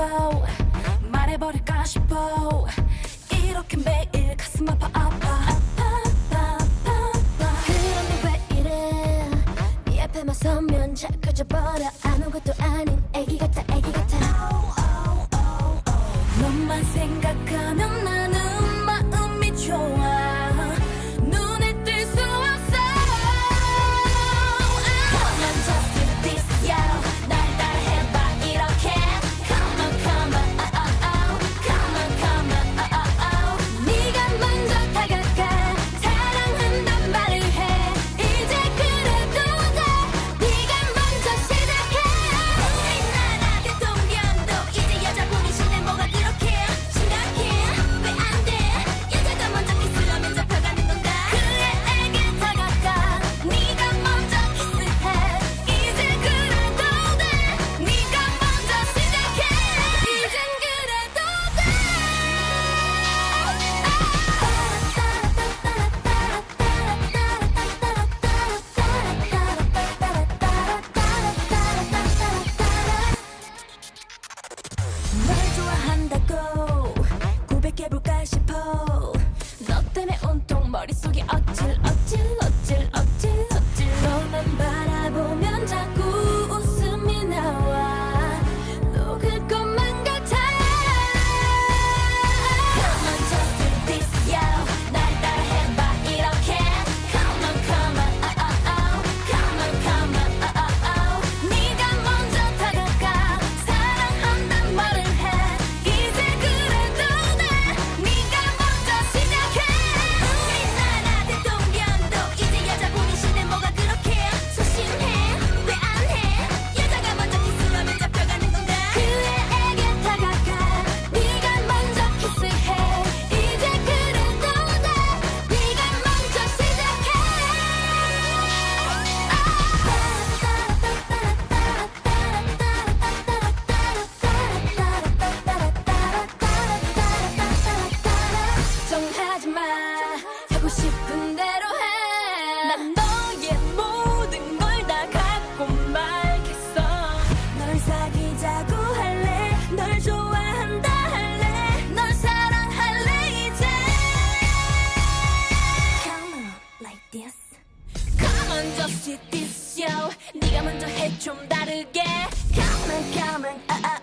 싶어 말해버릴까 싶어. 이렇게 매일 가슴 아파 아파 아파 아파 아파. 그런데 왜 이래? 네 앞에만 서면 자꾸 져버려. 아무것도 아닌 애기 같아 애기 같아. 너만 생각하면 나는 마음이 좋아. 한다고. 고백해볼까? 사귀자고 할래 널 좋아한다 할래 널 사랑할래 이제 Come on like this Come on just hit this yo 네가 먼저 해 좀 다르게 Come on come on 아, 아.